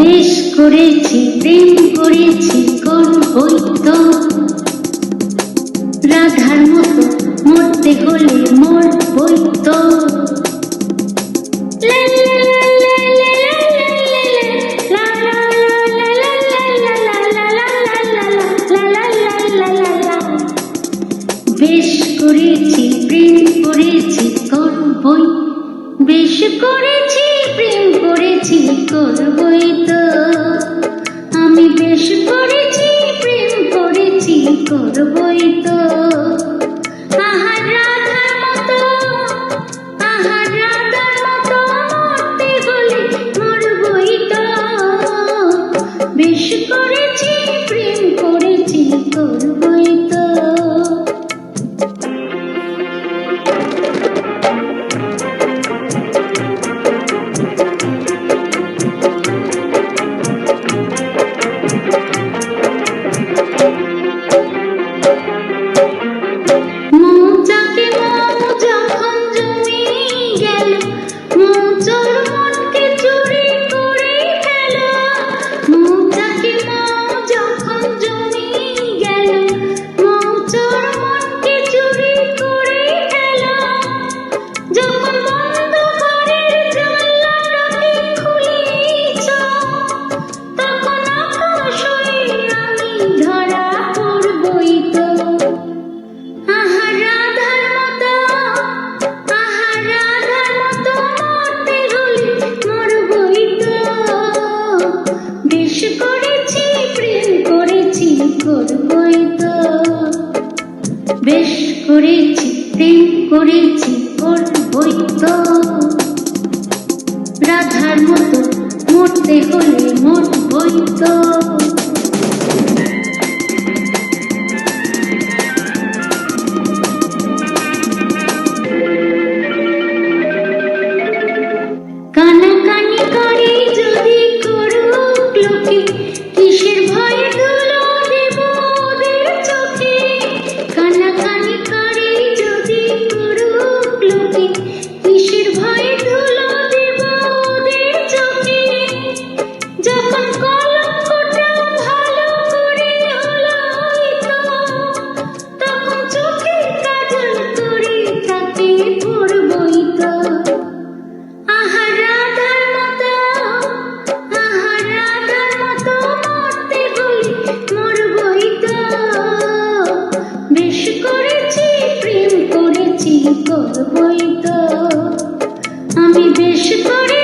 বেশ করেছি প্রেম করেছি, কোন হইত রাধার মতো মরতে হলে মর হইত বেশ করেছি, প্রেম করেছি, কোন বই বেশ করেছি, প্রেম করবই আমি বেশ করেছি, প্রেম করেছি করবই তো আহার রাধার মতো আহার তো বেশ করেছি, প্রেম করেছি করবই তো করেছি প্রেম করেছি। কত বই তো? আমি বেশ করি